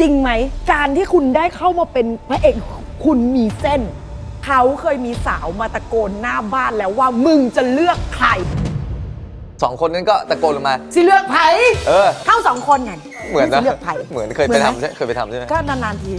จริงไหม การที่คุณได้เข้ามาเป็นพระเอกคุณมีเส้น เขาเคยมีสาวมาตะโกนหน้าบ้านแล้วว่ามึงจะเลือกใครสองคนนั้นก็ตะโกนลงมา สิเลือกไผ่เออ เข้าสองคนไงเหมือนนะ สิเลือกไผ่เหมือนเคยไปทำใช่เคยไปทำใช่ไหมก็นานๆที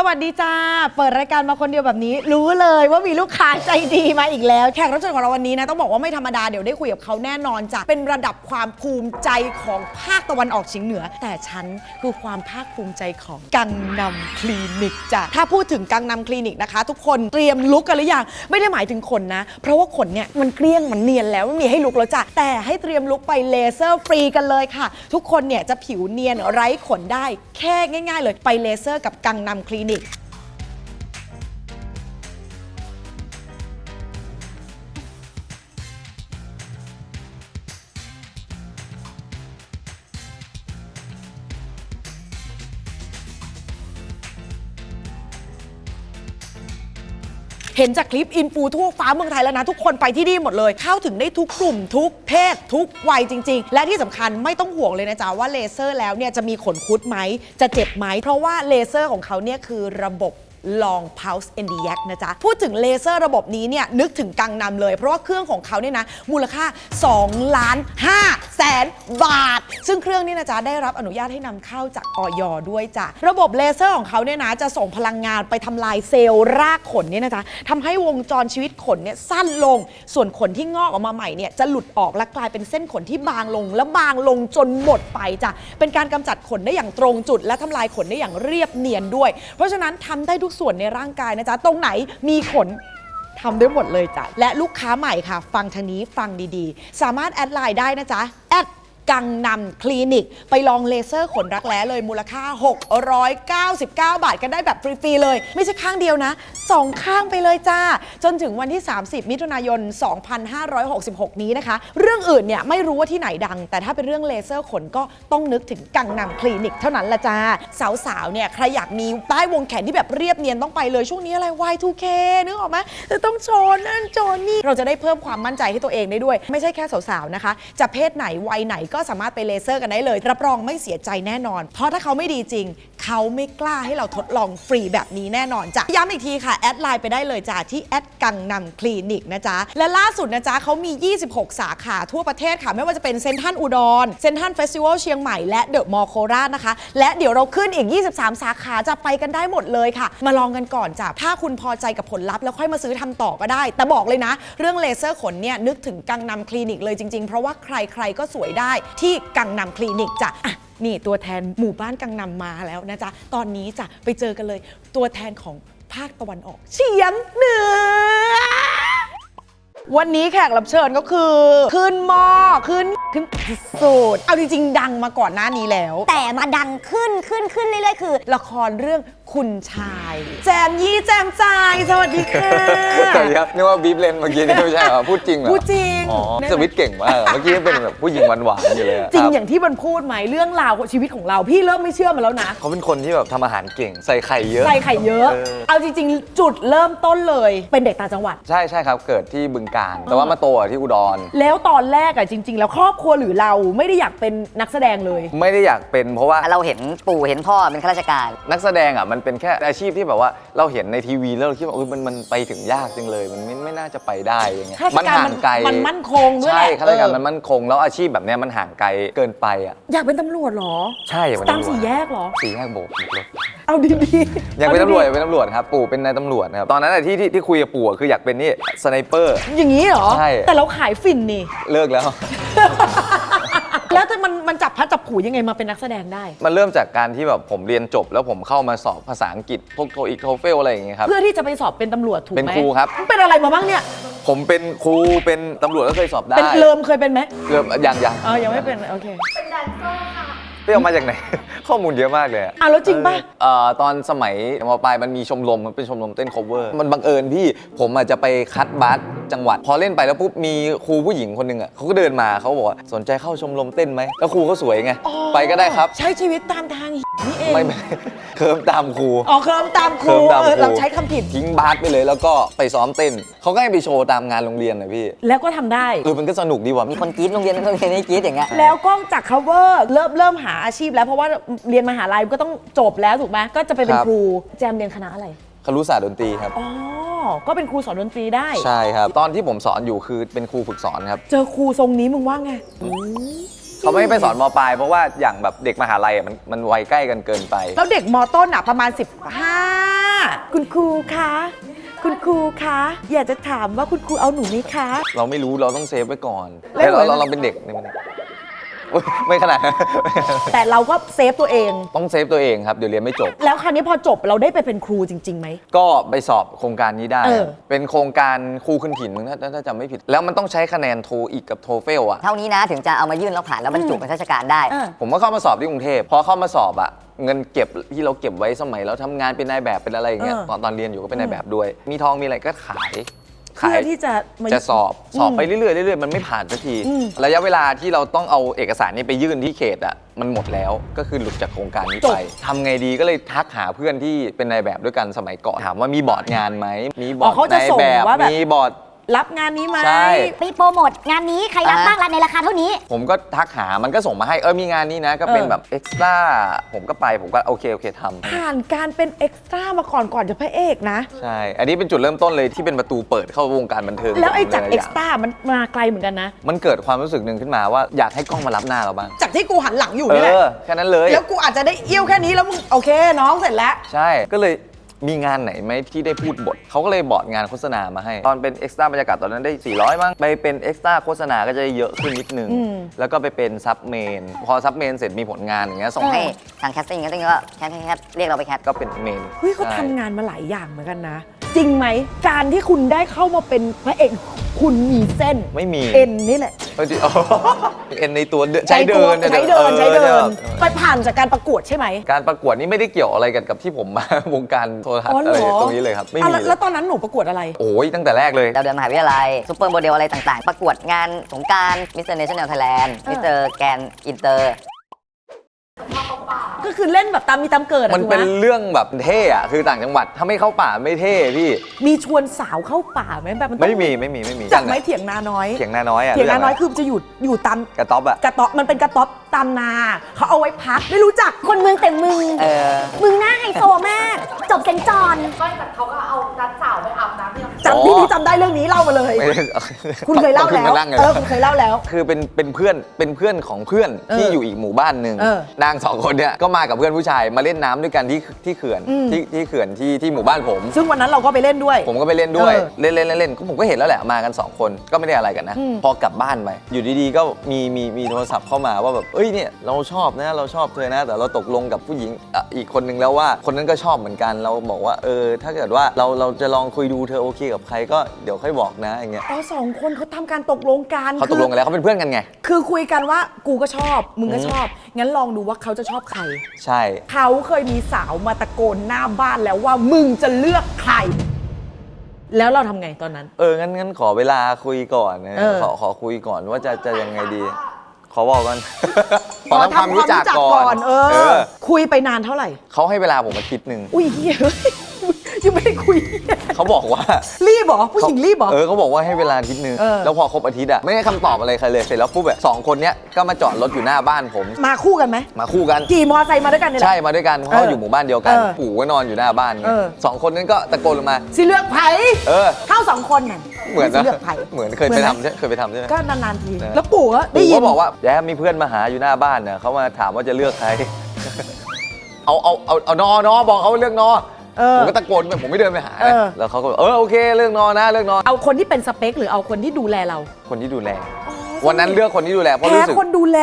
สวัสดีจ้า เปิดรายการมาคนเดียวแบบนี้ รู้เลยว่ามีลูกค้าใจดีมาอีกแล้ว แขกรับเชิญของเราวันนี้นะ ต้องบอกว่าไม่ธรรมดา เดี๋ยวได้คุยกับเขาแน่นอนจ้ะเป็นระดับความภูมิใจของภาคตะวันออกเฉียงเหนือ แต่ฉันคือความภาคภูมิใจของกังนำคลินิกจ้ะถ้าพูดถึงกังนำคลินิกนะคะ ทุกคนเตรียมลุกกันหรือยังไม่ได้หมายถึงขนนะ เพราะว่าขนเนี่ยมันเกลี้ยงมันเนียนแล้วไม่มีให้ลุกแล้วจ้ะแต่ให้เตรียมลุกไปเลเซอร์ฟรีกันเลยค่ะ ทุกคนเนี่ยจะผิวเนียนไร้ขนได้แค่ง่าย ๆ เลยไปเลเซอร์กับกังนำคลินิก Clinic เห็นจากคลิปอินฟูทั่วฟ้าเมืองไทยแล้วนะ ทุกคนไปที่นี่หมดเลยเข้าถึงได้ทุกกลุ่มทุกเพศทุกวัยจริง ๆ และที่สำคัญไม่ต้องห่วงเลยนะจ๊ะว่าเลเซอร์แล้วเนี่ยจะมีขนคุดไหมจะเจ็บไหมเพราะว่าเลเซอร์ของเขาเนี่ยคือระบบ Long Pulse n d i a c นะจ๊ะ พูดถึงเลเซอร์ระบบนี้เนี่ยนึกถึงกังนำเลย เพราะว่าเครื่องของเขาเนี่ยนะ มูลค่า 2 ล้าน 5 แสนบาท ซึ่งเครื่องนี้นะจ๊ะได้รับอนุญาตให้นำเข้าจากออยด้วยจ้ะ ระบบเลเซอร์ของเขาเนี่ยนะจะส่งพลังงานไปทำลายเซลล์รากขนเนี่ยนะจ๊ะทำให้วงจรชีวิตขนเนี่ยสั้นลง ส่วนขนที่งอกออกมาใหม่เนี่ยจะหลุดออกและกลายเป็นเส้นขนที่บางลง และบางลงจนหมดไปจ้ะ เป็นการกำจัดขนได้อย่างตรงจุด และทำลายขนได้อย่างเรียบเนียนด้วย เพราะฉะนั้นทำได้ทุกส่วนในร่างกายนะจ๊ะ ตรงไหนมีขน ทำได้หมดเลยจ้ะและลูกค้าใหม่ค่ะ ฟังทางนี้ฟังดีๆ สามารถแอดไลน์ได้นะจ๊ะแอด กังนำคลินิก ไปลองเลเซอร์ขนรักแร้เลยมูลค่า 699 บาทกันได้แบบฟรีๆเลย ไม่ใช่ข้างเดียวนะสองข้างไปเลยจ้า จนถึงวันที่ 30 มิถุนายน 2566 นี้นะคะ เรื่องอื่นเนี่ยไม่รู้ว่าที่ไหนดัง แต่ถ้าเป็นเรื่องเลเซอร์ขนก็ต้องนึกถึงกังนำคลินิกเท่านั้นละจ้า สาวๆเนี่ยใครอยากมีใต้วงแขนที่แบบเรียบเนียนต้องไปเลยช่วงนี้อะไร Y2K นึกออกไหมจะต้องโชว์นั่นโชว์นี่เราจะได้เพิ่มความมั่นใจให้ตัวเองได้ด้วย ไม่ใช่แค่สาวๆนะคะ จะเพศไหนวัยไหนก็็สามารถไปเลเซอร์กันได้เลย รับรองไม่เสียใจแน่นอน เพราะถ้าเขาไม่ดีจริง เขาไม่กล้าให้เราทดลองฟรีแบบนี้แน่นอนจ้ะย้ำอีกทีค่ะ แอดไลน์ไปได้เลยจ้ะที่แอดกังนำคลินิกนะจ๊ะ และล่าสุดนะจ๊ะเขามี 26 สาขาทั่วประเทศค่ะ ไม่ว่าจะเป็นเซนทรันอุดรเซนทรันเฟสติวัลเชียงใหม่และเดอะมอลโคราชนะคะ และเดี๋ยวเราขึ้นอีก 23 สาขาจะไปกันได้หมดเลยค่ะ มาลองกันก่อนจ้ะถ้าคุณพอใจกับผลลัพธ์แล้วค่อยมาซื้อทำต่อก็ได้ แต่บอกเลยนะ เรื่องเลเซอร์ขนเนี่ยนึกถึงกังนำคลินิกเลยจริงๆ เพราะว่าใครๆก็สวยได้ที่กังนำคลินิกจ้ะอะนี่ตัวแทนหมู่บ้านกังนำมาแล้วนะจ๊ะ ตอนนี้จ้ะไปเจอกันเลยตัวแทนของภาคตะวันออกเฉียงเหนือ วันนี้แขกรับเชิญก็คือ ขึ้นหมอขึ้นขึ้นสุดเอาจริงๆดังมาก่อนหน้านี้แล้ว แต่มาดังขึ้นขึ้นขึ้นเรื่อยๆคือ ละครเรื่อง คุณชาย แจมยี่แจมใจายสวัสดีค่ะ สวัสดีครับนึกว่าบีบเลนเมื่อกี้นี่ไม่ใช่เหรอพูดจริงเหรอพูดจริง อ๋อสวิตช์เก่งมากอะเมื่อกี้ยังเป็นแบบผู้หญิงหวานๆอยู่เลยอะจริงคบอย่างที่มันพูดไหมเรื่องราวของชีวิตของเรา พี่เริ่มไม่เชื่อมันแล้วนะ เขาเป็นคนที่แบบทำอาหารเก่งใส่ไข่เยอะ ใส่ไข่เยอะ เออ เอาจริง ๆ จุดเริ่มต้นเลย เป็นเด็กต่างจังหวัด ใช่ใช่ครับเกิดที่บึงการ แต่ว่ามาโตอะที่อุดร แล้วตอนแรกอะจริง ๆ แล้วครอบครัวหรือเราไม่ได้อยากเป็นนักแสดงเลย ไม่ได้อยากเป็นเพราะว่าเราเห็นปู่เห็นพ่อเป็นข้าราชการ นักแสดงอะมันเป็นแค่อาชีพที่แบบว่าเราเห็นในทีวีแล้วเราคิดว่าเออมันมันไปถึงยากจังเลย มันไม่ไม่น่าจะไปได้อย่างเงี้ยข้าราชการห่างไกลมันมั่นคงด้วยแหใช่ละข้าราชการเออมันมั่นคง แล้วอาชีพแบบเนี้ยมันห่างไกลเกินไปอะอยากเป็นตำรวจเหรอ ใช่อยากเป็นตามตำรวจสี่แยกเหรอ สี่แยกโบกรถ เอาดีๆอยากเป็นอตำรวจอดียากเป็นตำรวจครับปู่เป็นนายตำรวจนะครับตอนนั้นอะที่ที่ที่คุยกับปู่อะคืออยากเป็นนี่สไนเปอร์ๆอย่างนี้เหรอ ใช่ แต่เราขายฝิ่นนี่ เลิกแล้วแล้วแต่ มันมันจับพัดจับผูยังไงมาเป็นนักแสดงได้ มันเริ่มจากการที่แบบผมเรียนจบ แล้วผมเข้ามาสอบภาษาอังกฤษพวกโทอีกโทเฟลอะไรอย่างเงี้ยครับ เพื่อที่จะไปสอบเป็นตำรวจถูกไหมเป็นครูครับ มึงเป็นอะไรมาบ้างเนี่ย ผมเป็นครูเป็นตำรวจก็เคยสอบได้เป็นเลิมเคยเป็นไหมเริ่มยังยังอ๋อยังไม่เป็นโอเค ไปเอามาจากไหน ข้อมูลเยอะมากเลยอะอะแล้วจริงป่ะ เอ่อตอนสมัยมปลายมันมีชมรมมันเป็นชมรมเต้น cover มันบังเอิญพี่ผมอาจจะไปคัดบาสจังหวัด พอเล่นไปแล้วปุ๊บมีครูผู้หญิงคนหนึ่งอะเขาก็เดินมาเขาบอกว่าสนใจเข้าชมรมเต้นไหมแล้วครูเขาสวยไง อ๋อไปก็ได้ครับ ใช้ชีวิตตามทางนี่เอง ไม่ไม่เคิร์มตามครู อ๋อเคลิมตามคเคิรูร์มตามเออครูเราใช้คำผิด ทิ้งบาสไปเลยแล้วก็ไปซ้อมเต้น เขาก็ให้ไปโชว์ตามงานโรงเรียนนะพี่ แล้วก็ทำได้ เออมันก็สนุกดีว่ะมีคนกรี๊ดโรงเรียนโรงเรียนนี้กรี๊ดอย่างเงี้ย แล้วก็จาก cover เริ่มเริ่มหาอาชีพแล้วเพราะว่าเรียนมหาลัยก็ต้องจบแล้วถูกไหมก็จะไปเป็นครับครู แจมเรียนคณะอะไร ครุศาสตร์ดนตรีครับ อ๋อ ก็เป็นครูสอนดนตรีได้ ใช่ครับ ตอนที่ผมสอนอยู่คือเป็นครูฝึกสอนครับ เจอครูทรงนี้มึงว่าไง เขาไม่ให้ไปสอนมปลายเพราะว่าอย่างแบบเด็กมหาลัยอะมันมันวัยใกล้กันเกินไป แล้วเด็กมต้นอะประมาณ 15 คุณครูคะ คุณครูคะ อยากจะถามว่าคุณครูเอาหนูไหมคะ เราไม่รู้เราต้องเซฟไว้ก่อนแล้วแต่เราเหมือนเราเราเป็นเด็กในมันอุ๊ย ไม่ขนาดนั้นแต่เราก็เซฟตัวเอง ต้องเซฟตัวเองครับเดี๋ยวเรียนไม่จบ แล้วคราวนี้พอจบเราได้ไปเป็นครูจริงๆไหม ก็ไปสอบโครงการนี้ได้ เออ เป็นโครงการครูขึ้นถิ่นมึงถ้าถ้าถ้าจำไม่ผิด แล้วมันต้องใช้คะแนนโทอีกกับโทเฟลอะเท่านี้นะถึงจะเอามายื่นแล้วผ่านแล้วบรรจุเป็นข้าราชการได้อะผมก็เข้ามาสอบที่กรุงเทพพอเข้ามาสอบอะเงินเก็บที่เราเก็บไว้สมัยเราทำงานเป็นนายแบบเป็นอะไรอย่างเงี้ยเออตอนตอนเรียนอยู่ก็เป็นนายแบบด้วย มีทองมีอะไรก็ขาย เพื่อที่จะมาจะสอบสอบไปเรื่อยๆเรื่อยๆมันไม่ผ่านสักทีอืมระยะเวลาที่เราต้องเอาเอกสารนี้ไปยื่นที่เขตอะมันหมดแล้วก็คือหลุดจากโครงการนี้ไปทำไงดีก็เลยทักหาเพื่อนที่เป็นนายแบบด้วยกันสมัยก่อนถามว่ามีบอร์ดงานไหมมีบออ๋ร์อดเขาจะนายส่งแบบว่าแบบมีบอร์ด รับงานนี้ไหมใช่มีโปรโมทงานนี้ใครรับอ่าบ้างรับในราคาเท่านี้ ผมก็ทักหามันก็ส่งมาให้เออมีงานนี้นะ ก็เป็นเออ แบบเอ็กซ์ตร้าผมก็ไปผมก็โอเค โอเคทำผ่านการเป็นเอ็กซ์ตร้ามาก่อนก่อนจะพระเอกนะ ใช่ อันนี้เป็นจุดเริ่มต้นเลยที่เป็นประตูเปิดเข้าวงการบันเทิงแล้วไอ้จากหลยๆเอ็ย่กงซ์ตร้ามันมาไกลเหมือนกันนะ มันเกิดความรู้สึกหนึ่งขึ้นมาว่าอยากให้กล้องมารับหน้าเราบ้างจากที่กูหันหลังอยู่เอนี่แหละ อแค่นั้นเลย แล้วกูอาจจะได้เอี้ยวแค่นี้แล้วมึงโอเคน้องเสร็จแล้ว ใช่ ก็เลย มีงานไหนไหมที่ได้พูดบท เขาก็เลยบอร์ดงานโฆษณามาให้ ตอนเป็นเอ็กซ์ตร้าบรรยากาศตอนนั้นได้ 400 มั้ง ไปเป็นเอ็กซ์ตร้าโฆษณาก็จะได้เยอะขึ้นนิดนึงอืมแล้วก็ไปเป็นซับเมน พอซับเมนเสร็จมีผลงานอย่างเงี้ยส่งส่งให้ให้ทางแคสติ้งแคสติ้งก็แคสแคสแคสเรียกเราไปแคสก็เป็นเมนเฮ้ยเขาใช่ทำงานมาหลายอย่างเหมือนกันนะ จริงไหม การที่คุณได้เข้ามาเป็นพระเอกคุณมีเส้นไม่มี เอ็นนี่แหละ เออดิอ๋อเอ็นในตัวเดินใช้เดินใช้เดินออใช้เดินออไปผ่านจากการประกวดใช่ไหมการประกวดนี่ไม่ได้เกี่ยวอะไรกันกับที่ผมมา วงการโทรทัศอ๋อน์เหรอะไรอตรงนี้เลยครับ ไม่อะมีแล้วเลแล้ยวตอนนั้นหนูประกวดอะไร โอ้ยตั้งแต่แรกเลย ดาวเดือนมหาวิทยาลัยซุปเปอร์โมเดลอะไรต่างๆ ประกวดงานสงกรารมิสเตอร์เนชั่นแนลไทยแลนด์มิสเตอร์แกนอินเตอร์ ก็คือเล่นแบบตามมีตามเกิดอะมันถูกไหเป็นเรื่องแบบเท่อะคือต่างจังหวัดถ้าไม่เข้าป่าไม่เท่พี่มีชวนสาวเข้าป่าไหมแบบมันต้องไม่มีไม่มีไม่มีจากไหมเถียงนาน้อย เถียงนาน้อยอะเถียงนาน้อยรื่ะคือจะอยู่อยู่ตาม กระต๊อบอะกระต๊อบมันเป็นกระต๊อบตามนา เขาเอาไว้พักไม่รู้จัก คนเมืองแต่มึง เออมึงหน้าไฮโซมาก จบเซนจอนจำที่นี้จำได้เรื่องนี้เล่ามาเลย ไม่ได้คุณเคยเล่าต้องแล้วขึ้นมานั่งเลยเออคุณเคยเล่าแล้ว คือเป็นเป็นเพื่อนเป็นเพื่อนของเพื่อนเออที่อยู่อีกหมู่บ้านหนึ่งเออ นางสองคนเนี่ยก็มากับเพื่อนผู้ชายมาเล่นน้ำด้วยกันที่ที่เขื่อนอืม ที่ที่เขื่อนที่ที่หมู่บ้านผม ซึ่งวันนั้นเราก็ไปเล่นด้วย ผมก็ไปเล่นด้วย เออเล่นเล่นเล่นเล่นก็ผมก็เห็นแล้วแหละมากัน 2 คนก็ไม่ได้อะไรกันนะ อืม พอกลับบ้านไปอยู่ดีๆ ก็มีมีมีโทรศัพท์เข้ามาว่าแบบเอ้ยเนี่ยเราชอบนะเราชอบเธอนะ แต่เราตกลงกับผู้หญิงอะอีกคนนึงแล้วว่าคนนั้นก็ชอบเหมือนกันเราบอกว่าเออถ้าเกิดว่าเราเราจะลองคุยดูเธอโอเคกับใครก็เดี๋ยวค่อยบอกนะอย่างเงี้ยอ๋อสองคนเขาทำการตกลงกันเขาตกลงกันแล้วเขาเป็นเพื่อนกันไง คือคุยกันว่ากูก็ชอบ มึงก็อืมชอบ งั้นลองดูว่าเขาจะชอบใคร ใช่ เขาเคยมีสาวมาตะโกนหน้าบ้านแล้วว่ามึงจะเลือกใคร แล้วเราทำไงตอนนั้น เออ งั้นงั้นขอเวลาคุยก่อนนะเออ ขอขอคุยก่อนว่าจะจะยังไงดี ขอบอกกันขอทำความรู้จักก่อนเอเอออ คุยไปนานเท่าไหร่ เขาให้เวลาผมอาทิตย์หนึ่ง อุ้ยเฮ้ย ยังไม่ได้คุย เขาบอกว่า รีบเหรอผู้หญิงรีบเหรอ เออเขาบอกว่าให้เวลาอาทิตย์หนึง เออ แล้วพอครบอาทิตย์อะไม่ให้คำตอบอะไรใครเลยเสร็จแล้วปุ๊บแบบสองคนเนี้ยก็มาจอดรถอยู่หน้าบ้านผม มาคู่กันไหมมาคู่กัน ขี่มอไซค์มาด้วยกันเนี่ยแหละ ใช่มาด้วยกันเพราะเออเขาอยู่หมู่บ้านเดียวกัน เออปู่ก็นอนอยู่หน้าบ้านไงเออ สองคนนั้นก็ตะโกนลงมา สิเลือกไผ่เออ เข้าสองคนน่ะเหมือนสินะเลือกไผ่เหมือนเคยไปทำใช่เคยไปทำใช่ไหม ก็นานๆที เออ แล้วปู่ก็ได้ปู่ยิก็นบอกว่าแย้มมีเพื่อนมาหาอยู่หน้าบ้านเนี่ยเขามาถามว่าจะเลือกใคร เอาเอาเอาเอานอนอบอกเขาเลือกนอ เออผมก็ตะโกนไปผมไม่เดินไปหาเออ แล้วเขาก็บอกเออโอเคเลือกนอนะเลือกนอเอาคนที่เป็นสเปคหรือเอาคนที่ดูแลเราคนที่ดูแล วันนั้นเลือกคนที่ดูแลเพราะแพ้รู้สึกคนดูแล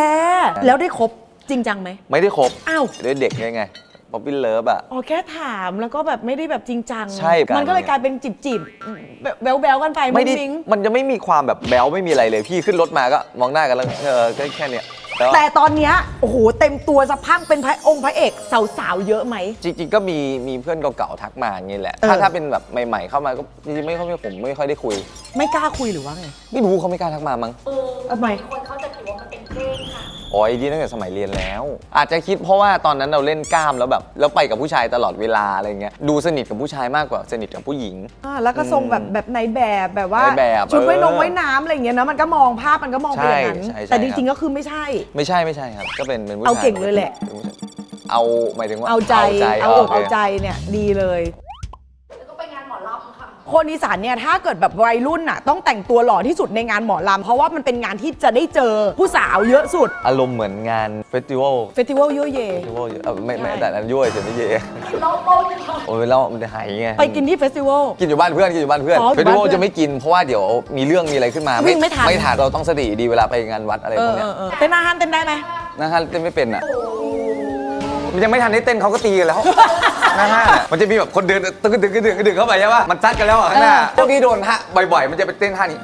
แล้วได้คบจริงจังไหม ไม่ได้ครบอ้าว ด้วยเด็กไงไงป๊อปปี้เลิฟอะอ๋อแค่ถามแล้วก็แบบไม่ได้แบบจริงจัง ใช่กันมันก็เลยกลายเป็นจิบจิบๆแบบแบวๆกันไปไม่ได้มิ้ง มันจะไม่มีความแบบแบลไม่มีอะไรเลยพี่ขึ้นรถมาก็มองหน้ากันแล้วเออก็แค่เนี้ย แต่ว่าแต่ตอนเนี้ยโอ้โหเต็มตัวสะพรังเป็นพระองค์พระเอกสาวๆเยอะไหม จริงๆ ก็มีมีเพื่อนเก่าๆทักมาอย่างนี้แหละเออถ้าถ้าเป็นแบบใหม่ๆ เข้ามาก็จริงๆไม่ค่อยผมไม่ค่อยได้คุย ไม่กล้าคุยหรือว่าไงไม่รู้เขาไม่กล้าทักมามั้งทำไม อ๋อไอ้ดีตั้งแต่สมัยเรียนแล้ว อาจจะคิดเพราะว่าตอนนั้นเราเล่นกล้ามแล้วแบบแล้วไปกับผู้ชายตลอดเวลาอะไรเงี้ยดูสนิทกับผู้ชายมากกว่าสนิทกับผู้หญิง อ่าแล้วก็ทรงแบบแบบในแบบแบบว่าในแบบชุดว่ายนงเออว่ายน้ำอะไรอย่างเงี้ยนะมันก็มองภาพมันก็มองไปอย่างนั้นใช่ใช่ใช่แต่จครัริงบๆก็คือไม่ใช่ไม่ใช่ไม่ใช่ครับ ก็เป็นเป็นผู้ชายเอาเก่งเลยแหละป็นผู้ชายเอาหมายถึงว่าเอาใจ เอาโอกเอาใจเนี่ยดีเลย คนอีสานเนี่ยถ้าเกิดแบบวัยรุ่นน่ะต้องแต่งตัวหล่อที่สุดในงานหมอลำเพราะว่ามันเป็นงานที่จะได้เจอผู้สาวเยอะสุดอารมณ์เหมือนงานเฟสติวัลเฟสติวัลยั่วเย เฟสติวัลเออไม่ไม่ใช่แต่นั้นยั่วเฉยไม่เย่โอ้ยแล้วมันจะหายไงไปกินที่เฟสติวัล กินอยู่บ้านเพื่อนกินอยู่บ้านเพื่อนอ๋ออยู่เฟสติวับ้านลเพื่อนจะไม่กินเพราะว่าเดี๋ยวมีเรื่องมีอะไรขึ้นมาวิ่งไม่ทัน ไม่ทันเราต้องสติดีเวลาไปงานวัดอะไรเอพวอกเอเนี้ยอเออเต้นอาหารเต้นได้ไหมนะฮะเต้นไม่เป็นอะมันยังไม่ทันได้เต้นเขาก็ตีกันแล้ว นะฮะมันจะมีแบบคนเดินตึกตึกตึกตึกตึกเข้าไปใช่ป่ะมันซัดกันแล้วอะข้างหน้าพวกนี้โดนฮะบ่อยๆ มันจะไปเต้นท่านี้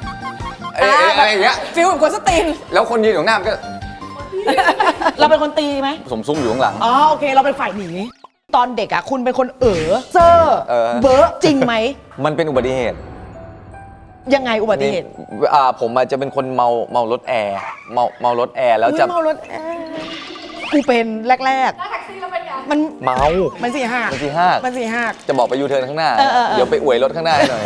เอ้ยเอ้ยอะไรอย่างเงี้ยฟิลเหมือนคนสตรีนแล้วคนยืนอยู่ข้างหน้ามันก็เราเป็นคนตีไหมสมซุ้มอยู่ข้างหลัง อ๋อโอเค เราเป็นฝ่ายหนีตอนเด็กอะคุณเป็นคนเอ๋อเซอร์เออ เบอะจริงไหมมันเป็นอุบัติเหตุ ยังไงอุบัติเหตุนี่อ่าผมอาจจะเป็นคนเมาเมารถแอร์เมาเมารถแอร์แล้วอุ๊ยจะเมารถแอร์กูเป็นแรกๆ มันเมามันสี่ห้ามันสี่ห้ามันสี่ห้าจะบอกไปยูเทิร์นข้างหน้าเออเออเออเดี๋ยวไปอวยรถข้างหน้าให้หน่อย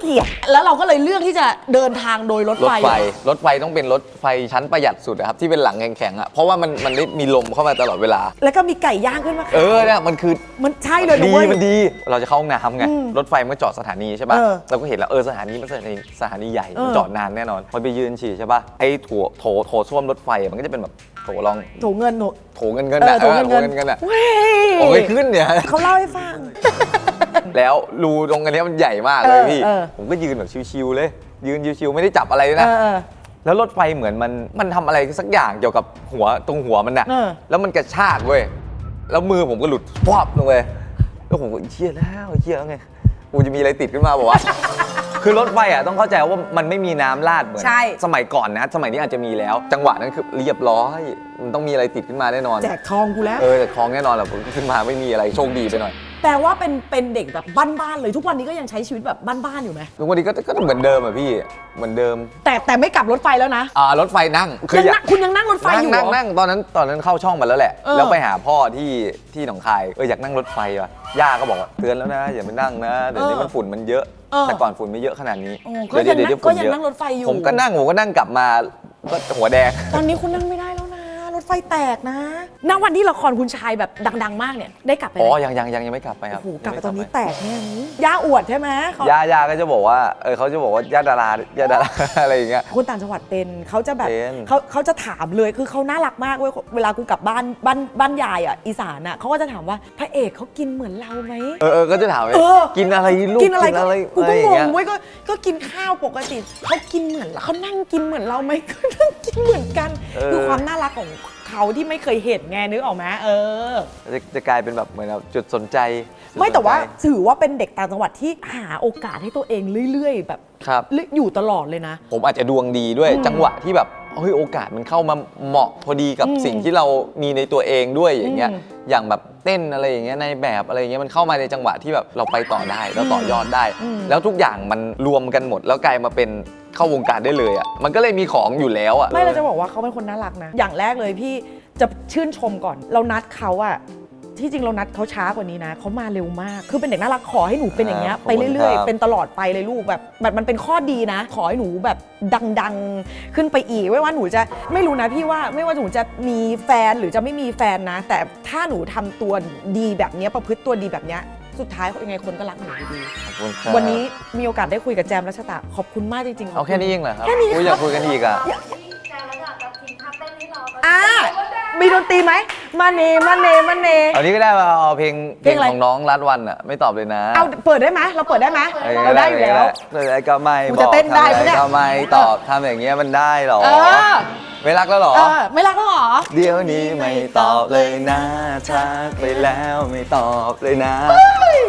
เกลียดแล้วเราก็เลยเลือกที่จะเดินทางโดยรถรถไฟไฟรถไฟต้องเป็นรถไฟชั้นประหยัดสุดนะครับที่เป็นหลังแข็งๆอะเพราะว่ามันมันได้มีลมเข้ามาตลอดเวลา แล้วก็มีไก่ย่างขึ้นมาขายเออเนี่ยมันคือมันใช่เลยนะดีเว้ยมันดี เราจะเข้าห้องน้ำไงอืมรถไฟมันก็จอดสถานีใช่ป่ะเออเราก็เห็นแล้วเออสถานีมันสถานีสถานีใหญ่เออมันจอดนานแน่นอนพอไปยืนฉี่ใช่ป่ะไอ้โถั่วโถโถส้วมรถไฟอะมันก็จะเป็นแบบ โถรองโถเงินโถโถเงินเงินเออะอโถเงินเออเงินโถเงินเงินอะเว้ยโอ้ยขึ้นเนี่ย เขาเล่าให้ฟัง แล้วรูตรงอันเนี้ยมันใหญ่มากเลยเออพี่ เออ ผมก็ยืนแบบชิวๆเลย ยืนชิวๆไม่ได้จับอะไรเลยเอนะ อเออ แล้วรถไฟเหมือนมันมันทำอะไรสักอย่างเกี่ยวกับหัวตรงหัวมันน่ะ เออ แล้วมันกระชากเว้ย แล้วมือผมก็หลุดพวบลงไปแล้วผมก็เชี่ยแล้วเชี่ยแล้วไง กูจะมีอะไรติดขึ้นมาบอกว่า คือรถไฟอะต้องเข้าใจว่ามันไม่มีน้ำลาดเหมือน ใช่ สมัยก่อนนะ สมัยนี้อาจจะมีแล้ว จังหวะนั้นคือเรียบร้อย มันต้องมีอะไรติดขึ้นมาแน่นอน แจกทองกูแล้ว เออแต่คลองแน่นอนแหละผมขึ้นมาไม่มีอะไรโชคดีไปหน่อย แปลว่าเป็นเป็นเด็กแบบบ้านๆเลยทุกวันนี้ก็ยังใช้ชีวิตแบบบ้านๆอยู่ไหมทุกวันนี้ก็ก็เหมือนเดิมอะพี่เหมือนเดิมแต่แต่ไม่กลับรถไฟแล้วนะอ่ารถไฟนั่งคือยังอยานั่กงคุณยังนั่งรถไฟนั่องยู่เหรนั่งอ นั่งตอนนั้นตอนนั้นเข้าช่องมาแล้วแหละ เออ แล้วไปหาพ่อที่ที่หนองคายเอออยากนั่งรถไฟว่ะย่าก็บอกว่าเตือนแล้วนะอย่าไปนั่งนะเดี๋ยวนี้มันฝุ่นมันเยอะเออแต่ก่อนฝุ่นไม่เยอะขนาดนี้โอ้ก็ยังนั่งก็ยังนั่งรถไฟอยู่ ผมก็นั่งผมก็นั่งกลับมาก็หัวแดง ตอนนี้คุณนั่งไม่ได้แล้วนะร ถไฟแตกนะณวันที่ละครคุณชายแบบดัง ๆ มากเนี่ยได้กลับไปไหอ๋มอยังยังยังยังไม่กลับไปคโอ้รับโหกลับไปยังตอนนี้ม่แตกเนี่ยย่าอวดใช่ไหมเขาย่าย่าก็จะบอกว่าเออเขาจะบอกว่าย่าดาราย่าดารา อะไรอย่างเงี้ย คนต่างจังหวัดเป็นเขาจะแบบเป็นเขาเขาจะถามเลยคือเขาน่ารักมากเว้ยเวลากูกลับบ้านบ้านบ้านยายอะอีสานอะเขาก็จะถามว่าพระเอกเขากินเหมือนเราไหม เออเออก็จะถามเลยเออ กินอะไรลูกกินอะไรก็อะไรกูก็อะไรองย่างงเงี้ยเว้ยก็ก็กินข้าวปกติเขากินเหมือนเราเขานั่งกินเหมือนเราไหมก็นั่งกินเหมือนกัน เออ คือความน่ารักของ เขาที่ไม่เคยเห็นไงนึกออกไหมเออ จะจะกลายเป็นแบบเหมือนแบบจุดสนใจจุดไม่แต่ว่าสนใจ ถือว่าเป็นเด็กต่างจังหวัดที่หาโอกาสให้ตัวเองเรื่อยๆ แบบครับอยู่ตลอดเลยนะ ผมอาจจะดวงดีด้วยอืมจังหวะที่แบบ เฮ้ยโอกาสมันเข้ามาเหมาะพอดีกับอืมสิ่งที่เรามีในตัวเองด้วยอย่างเงี้ย อืมอย่างแบบเต้นอะไรอย่างเงี้ยในแบบอะไรอย่างเงี้ยมันเข้ามาในจังหวะที่แบบเราไปต่อได้เราต่อยอดได้ อืม แล้วทุกอย่างมันรวมกันหมด แล้วกลายมาเป็นเข้าวงการได้เลยอะมันก็เลยมีของอยู่แล้วอะ ไม่เราจะบอกว่าเขาเป็นคนน่ารักนะ อย่างแรกเลยพี่จะชื่นชมก่อน เรานัดเขาอะ ที่จริงเรานัดเขาช้ากว่านี้นะเขามาเร็วมาก คือเป็นเด็กน่ารักขอให้หนูเป็นอย่างเงี้ยอ่าขอบไปคุณเรื่อยครับ ๆ เป็นตลอดไปเลยลูกแบบแบบมันเป็นข้อดีนะ ขอให้หนูแบบดัง ๆ ขึ้นไปอีกไม่ว่าหนูจะไม่รู้นะพี่ว่าไม่ว่าหนูจะมีแฟนหรือจะไม่มีแฟนนะ แต่ถ้าหนูทำตัวดีแบบเนี้ยประพฤติตัวดีแบบเนี้ยสุดท้ายยังไงคนก็รักหนูอยู่ดี ขอบคุณครับวันนี้มีโอกาสได้คุยกับแจมรัชตะขอบคุณมากจริงๆเอาแค่นี้เองเหรอครับแค่นี้อุ๊ยคอยารักบคุยกันอีกอะอ่า มีดนตรีไหมมาเนมาเนมาเนเอานี้ก็ได้มาเอาเพลงเพลงอะไรของน้องรัดวันอะไม่ตอบเลยนะเอาเปิดได้ไหมเราเปิดได้ไหมเออเราได้อยู่แล้ว เลยก็ไม่กูบจะอกเต้นได้ทำปะเนี่ยอะรก็ไม่ตอบทำอย่างเงี้ยมันได้เหรอ เออไม่รักแล้วเหรอเออไม่รักก็หรอ เดี๋ยวนี้ไม่ตอบเลยนะทักไปแล้วไม่ตอบเลยนะ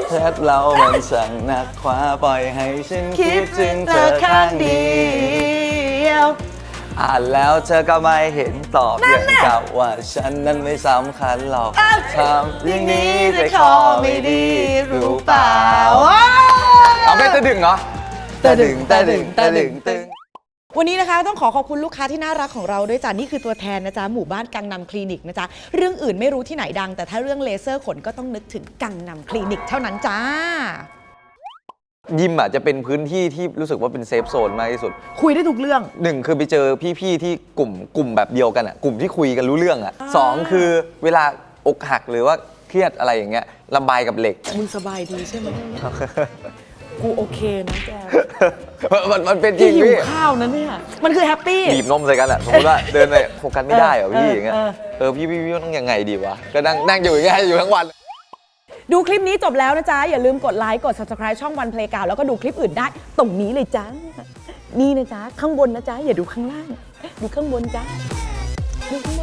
แชทเรามันสั่งหนักขวาปล่อยให้ฉันคิดถึงเธอข้างเดียวม อ่านแล้วเธอก็ไม่เห็นตอบอย่างกับว่าฉันนั้นไม่สำคัญหรอกทำอย่างนี้จะขอไม่ดีรู้เปล่าเอาไม่ตะดึงเหรอตะดึงตะดึงตะดึงตึงวันนี้นะคะต้องขอขอบคุณลูกค้าที่น่ารักของเราด้วยจ้ะนี่คือตัวแทนนะจ๊ะหมู่บ้านกังนำคลินิกนะจ๊ะเรื่องอื่นไม่รู้ที่ไหนดัง แต่ถ้าเรื่องเลเซอร์ขนก็ต้องนึกถึงกังนำคลินิกเท่านั้นจ้า ยิมอะจะเป็นพื้นที่ที่รู้สึกว่าเป็นเซฟโซนมากที่สุดคุยได้ทุกเรื่อง หนึ่งคือไปเจอพี่ๆที่กลุ่มกลุ่มแบบเดียวกันอะกลุ่มที่คุยกันรู้เรื่องอะสองคือเวลาอกหักหรือว่าเครียดอะไรอย่างเงี้ยระบายกับเหล็ก มึงสบายดีใช่ไหม กูโอเคนะแกมันมันเป็นจริที่งหิวพี่ข้าวนะเนี่ย มันคือแฮปปี้ บีบนมใส่กันอะสมมติว่าเดินไปโฟกัสไม่ได้เหรอพี่เอออย่างเงี้ยเออเออพี่พี่พี่ต้องยังไงดีวะก็นั่งนั่งอยู่อย่างเงี้ยอยู่ทั้งวัน ดูคลิปนี้จบแล้วนะจ๊ะ อย่าลืมกดไลค์กด subscribe ช่องวันเพลงกาวแล้วก็ดูคลิปอื่นได้ตรงนี้เลยจ้านี่นะจ๊ะ ข้างบนนะจ๊ะ อย่าดูข้างล่าง ดูข้างบนจ้ะดูข้างบน